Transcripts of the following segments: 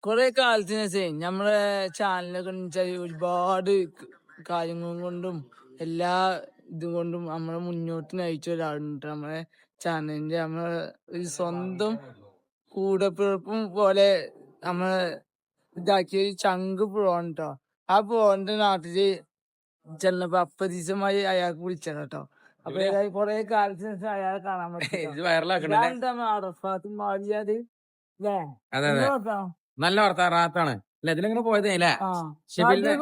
കൊറേ കാലത്തിന് ശേഷം നമ്മളെ ചാനലൊക്കെ വെച്ചാൽ ഒരുപാട് കാര്യങ്ങൾ കൊണ്ടും എല്ലാ ഇതും കൊണ്ടും നമ്മളെ മുന്നോട്ട് നയിച്ച ഒരാളുണ്ട്. നമ്മളെ ചാനലിന്റെ നമ്മളെ ഒരു സ്വന്തം കൂടപ്പിറപ്പും പോലെ നമ്മളെ ഇതാക്കിയ ഒരു ചങ്ക് ട്ടോ. ആ പ്രോന്റെ നാട്ടിൽ ചെന്നപ്പോ അപ്പതീസമായി അയാൾക്ക് വിളിച്ചത് കേട്ടോ അപ്പൊ ഏതായാലും കൊറേ കാലത്തിന് ശേഷം അയാളെ കാണാൻ പറ്റും അറഫാത്ത് മാറിയത് ല്ലേ? നല്ല വർത്താ റാത്താണ്. അല്ല? ഇതിലിങ്ങനെ പോയതേ അല്ലേ? ഷെബിലിന്റെ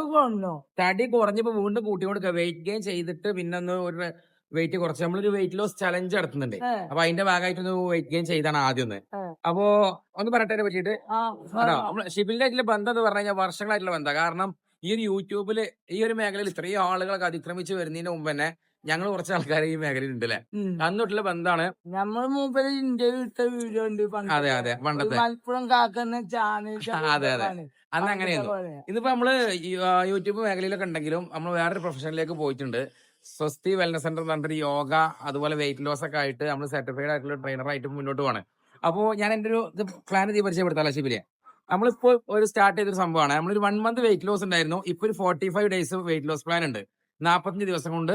തടി കുറഞ്ഞപ്പോ വീണ്ടും കൂട്ടി കൊടുക്കുക വെയിറ്റ് ഗെയിൻ ചെയ്തിട്ട് പിന്നെ ഒന്ന് ഒരു വെയിറ്റ് കുറച്ച്. നമ്മളൊരു വെയിറ്റ് ലോസ് ചലഞ്ച് നടത്തുന്നുണ്ട്. അപ്പൊ അതിന്റെ ഭാഗമായിട്ട് ഒന്ന് വെയിറ്റ് ഗെയിൻ ചെയ്താണ് ആദ്യം ഒന്ന്. അപ്പോ ഒന്ന് പറയട്ടെ അതിനെ പറ്റിയിട്ട്? ഷിബിലിന്റെ ആയിട്ടുള്ള ബന്ധം എന്ന് പറഞ്ഞു കഴിഞ്ഞാൽ വർഷങ്ങളായിട്ടുള്ള ബന്ധം. കാരണം ഈ ഒരു യൂട്യൂബിൽ ഈ ഒരു മേഖലയിൽ ഇത്രയും ആളുകളൊക്കെ അതിക്രമിച്ച് വരുന്നതിന് മുമ്പ് തന്നെ ഞങ്ങൾ കുറച്ച് ആൾക്കാർ ഈ മേഖലയിൽ ഉണ്ട് അല്ലെ അന്ന് അന്നിട്ടുള്ള ബന്ധാണ് നമ്മൾ മൂപ്പര് ഇന്ത്യയിൽ ഇട്ട വീഡിയോ ഉണ്ട് അതെ അതെ പണ്ടത്തെ. മലപ്പുറം കാക്കുന്ന ചാനൽ അതെ, അതെ. അന്ന് അങ്ങനെയായിരുന്നു. ഇതിപ്പോ നമ്മൾ യൂട്യൂബ് മേഖലയിലൊക്കെ ഉണ്ടെങ്കിലും നമ്മൾ വേറൊരു പ്രൊഫഷനിലേക്ക് പോയിട്ടുണ്ട്. സ്വസ്തി വെൽനസ് സെന്റർ എന്ന് പറഞ്ഞിട്ട് യോഗ അതുപോലെ വെയിറ്റ് ലോസ് ഒക്കെ ആയിട്ട് നമ്മൾ സർട്ടിഫൈഡ് ആയിട്ടുള്ള ട്രെയിനർ ആയിട്ട് മുന്നോട്ട് പോകണം അപ്പോ ഞാൻ എന്റെ ഒരു ഇത് പ്ലാൻ ചെയ്ത് പരിചയപ്പെടുത്താം ശിബിലെ? നമ്മളിപ്പോ ഒരു സ്റ്റാർട്ട് ചെയ്തൊരു സംഭവമാണ് നമ്മളൊരു വൺ മന്ത് വെയിറ്റ് ലോസ് ഉണ്ടായിരുന്നു ഇപ്പൊ ഒരു forty five days weight loss plan ഉണ്ട് നാൽപ്പത്തഞ്ച് ദിവസം കൊണ്ട്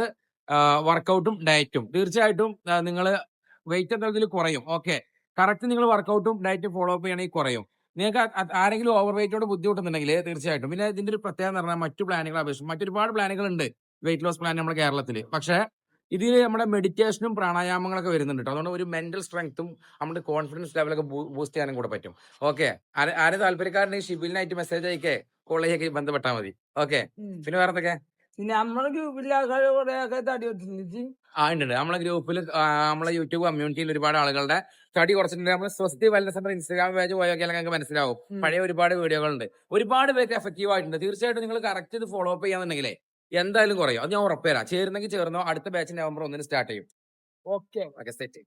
വർക്കൗട്ടും ഡയറ്റും തീർച്ചയായിട്ടും നിങ്ങൾ വെയിറ്റ് എന്തെങ്കിലും കുറയും. ഓക്കെ കറക്റ്റ് നിങ്ങൾ വർക്കൗട്ടും ഡയറ്റും ഫോളോ അപ്പ് ചെയ്യണമെങ്കിൽ കുറയും. നിങ്ങൾക്ക് ആരെങ്കിലും ഓവർ വെയിറ്റോട് ബുദ്ധിമുട്ടുന്നുണ്ടെങ്കിൽ തീർച്ചയായിട്ടും. പിന്നെ ഇതിന്റെ ഒരു പ്രത്യേകത എന്ന് പറഞ്ഞാൽ മറ്റു പ്ലാനുകൾ അപേക്ഷിച്ച് മറ്റൊരുപാട് പ്ലാനുകൾ ഉണ്ട് വെയിറ്റ് ലോസ് പ്ലാൻ നമ്മുടെ കേരളത്തിൽ പക്ഷേ ഇതിൽ നമ്മുടെ മെഡിറ്റേഷനും പ്രാണായാമങ്ങളൊക്കെ വരുന്നുണ്ട് അതുകൊണ്ട് ഒരു മെന്റൽ സ്ട്രെങ്ത്തും നമ്മുടെ കോൺഫിഡൻസ് ലെവലൊക്കെ ബൂസ്റ്റ് ചെയ്യാനും കൂടെ പറ്റും. ഓക്കെ ആരെ താല്പര്യക്കാരനെ ഷിബിലിനായിട്ട് മെസ്സേജ് അയക്കേ. കോളേജൊക്കെ ബന്ധപ്പെട്ടാൽ മതി. ഓക്കെ പിന്നെ വേറെ എന്തൊക്കെ പിന്നെ നമ്മളെ ഗ്രൂപ്പിലെ ആൾക്കാർ കുറെ ആൾക്കാർ തടി വെച്ചിട്ടുണ്ട് ആ ഉണ്ട് ഉണ്ട്. നമ്മളെ ഗ്രൂപ്പിൽ നമ്മളെ യൂട്യൂബ് കമ്മ്യൂണിറ്റിയിൽ ഒരുപാട് ആളുകളുടെ തടി കുറച്ചിട്ടുണ്ട്. നമ്മൾ Swasthi wellness centre Instagram page പോയൊക്കെ നിങ്ങൾക്ക് മനസ്സിലാവും. പഴയ ഒരുപാട് വീഡിയോകളുണ്ട്. ഒരുപാട് പേർക്ക് എഫക്റ്റീവ് ആയിട്ടുണ്ട്. തീർച്ചയായിട്ടും നിങ്ങൾ കറക്റ്റ് ഇത് ഫോളോ അപ്പ് ചെയ്യാന്നുണ്ടെങ്കിലേ എന്തായാലും കുറയും. അത് ഞാൻ ഉറപ്പുതരാം ചേരുന്നെങ്കിൽ ചേർന്നോ. അടുത്ത ബാച്ച് നവംബർ ഒന്നിന് സ്റ്റാർട്ട് ചെയ്യും. Okay okay set